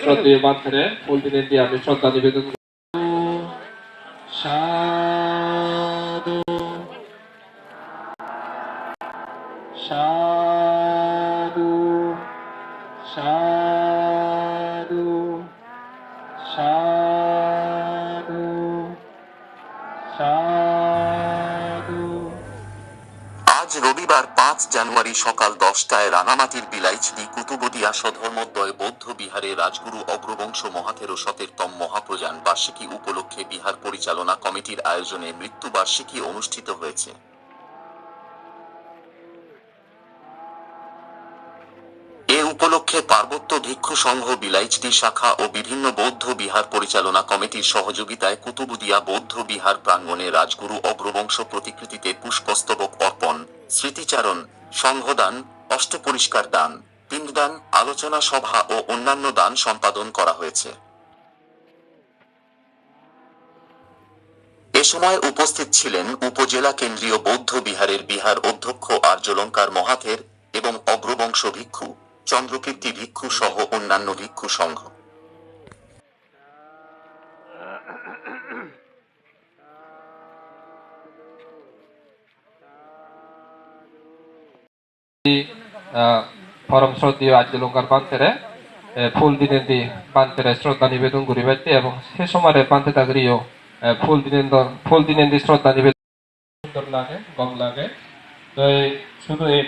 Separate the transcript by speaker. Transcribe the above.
Speaker 1: শ্রদ্ধেয় ফুল দিনের দিয়ে আমি শ্রদ্ধা নিবেদন সাধু সাধু সাধু।
Speaker 2: আজ রবিবার পাঁচ জানুয়ারি সকাল দশটায় রাঙামাটির বিলাইছড়ি কুতুবদিয়া সধর্মোদয় বৌদ্ধ বিহারে রাজগুরু অগ্রবংশ মহাথেরো শতেরতম মহাপ্রযান বার্ষিকী উপলক্ষে বিহার পরিচালনা কমিটির আয়োজনে মৃত্যুবার্ষিকী অনুষ্ঠিত হয়েছে। এ উপলক্ষে পার্বত্য ভিক্ষু সংঘ বিলাইচটি শাখা ও বিভিন্ন বৌদ্ধ বিহার পরিচালনা কমিটির সহযোগিতায় কুতুবুদিয়া বৌদ্ধ বিহার প্রাঙ্গণে রাজগুরু অগ্রবংশ প্রতিকৃতিতে পুষ্পস্তবক অর্পণ স্মৃতিচারণ সংঘদান অষ্টপরিষ্কার দান, পিণ্ডদান, আলোচনা সভা ও অন্যান্য দান সম্পাদন করা হয়েছে। এ সময় উপস্থিত ছিলেন উপজেলা কেন্দ্রীয় বৌদ্ধ বিহারের বিহার অধ্যক্ষ আর্যলঙ্কার মহাথের এবং অগ্রবংশ ভিক্ষু, চন্দ্রকীর্তি ভিক্ষু সহ অন্যান্য ভিক্ষু সংঘ।
Speaker 1: পরম শ্রদ্ধেয় আজ্যলঙ্কার পান্তেরে ফুল দিনে দি পান্তেরে শ্রদ্ধা নিবেদন করি বাইতে এবং সে সময় পান্তে তাগরিও ফুল দিনে ফুল দিনে দি শ্রদ্ধা নিবেদন সুন্দর লাগে, গম লাগে। তো শুধু এই